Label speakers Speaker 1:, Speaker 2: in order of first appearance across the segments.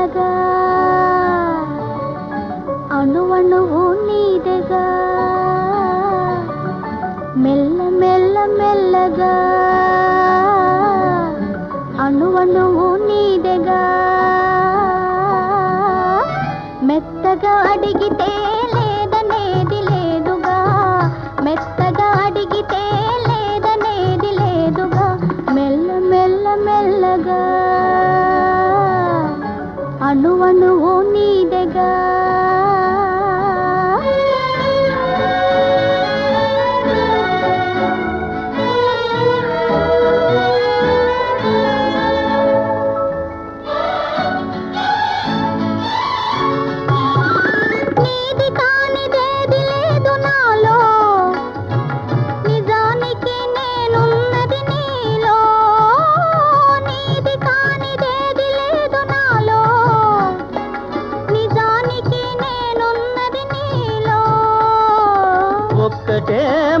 Speaker 1: మెల్లగా అణువణువు నీదగా మెల్ల మెల్ల మెల్లగా. అణువణువు నీదగా మెత్తగా
Speaker 2: అడిగితే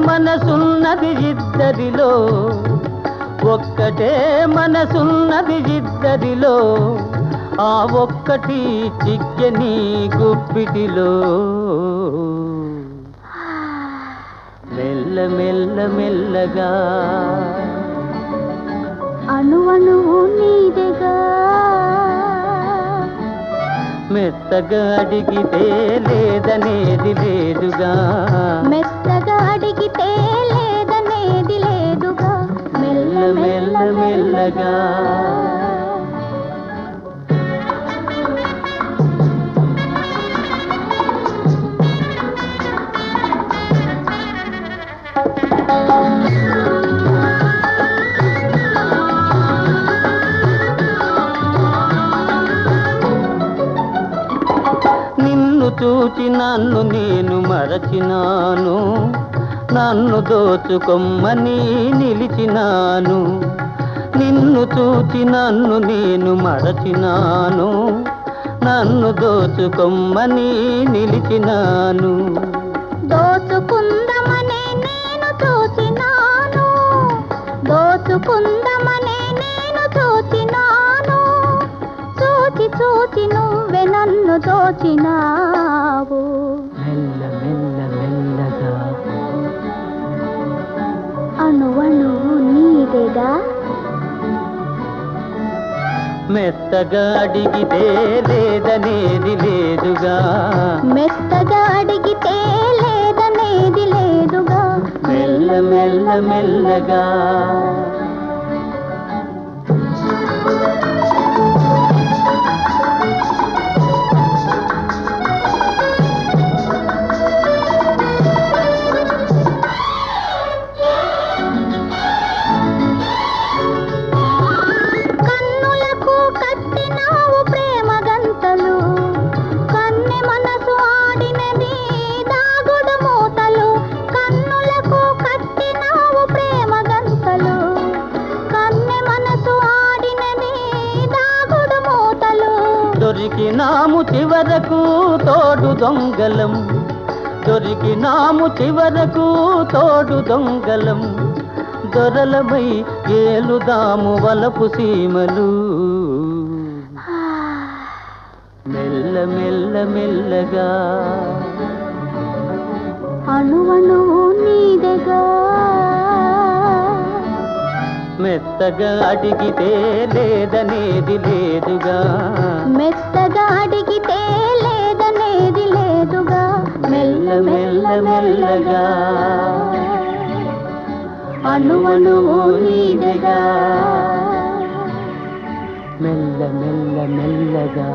Speaker 2: మనసున్నది ఇద్దరిలో ఒక్కటే మనసున్నది ఇద్దరిలో ఆ ఒక్కటి చిక్కని గుప్పిటిలో. మెల్ల మెల్ల మెల్లగా
Speaker 1: అణువణువు నీదెగా
Speaker 2: మెత్తగా అడిగితే లేదనేది లేదుగా.
Speaker 1: మెత్తగా అడిగితే
Speaker 2: మెల్ల మెల్ల మెల్లగా. నిన్ను చూచి నన్ను నేను మరచినాను. నన్ను దోచుకొమ్మని నిలిచినాను. నిన్ను చూచి నన్ను నేను మడచినాను నన్ను దోచుకొమ్మని నిలిచినాను.
Speaker 1: దోచుకుందమని నేను చూచినాను. దోచుకుందమని నేను చూచినాను. చూచి చూచి నువ్వే నన్ను దోచినా.
Speaker 2: మెత్తగా అడిగితే లేదనేది లేదుగా.
Speaker 1: మెత్తగా అడిగితే లేదనేది లేదుగా.
Speaker 2: మెల్ల మెల్ల మెల్లగా. దొరికినాము చివరకు తోడు దొంగలం. దొరికినాము చివరకు తోడు దొంగలం. దొరలమై ఏలుదాము వలపు సీమలు. మెల్ల మెల్ల మెల్లగా.
Speaker 1: అణువణువు నీదెగా.
Speaker 2: మెత్తగా అడిగితే లేదనేది లేదుగా.
Speaker 1: మెత్తగా అడిగితే లేదనేది లేదుగా.
Speaker 2: మెల్ల మెల్ల మెల్లగా. అణువణువు నీదెగా మెల్ల మెల్ల మెల్లగా.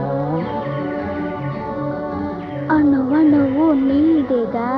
Speaker 1: అణువణువు నీదెగా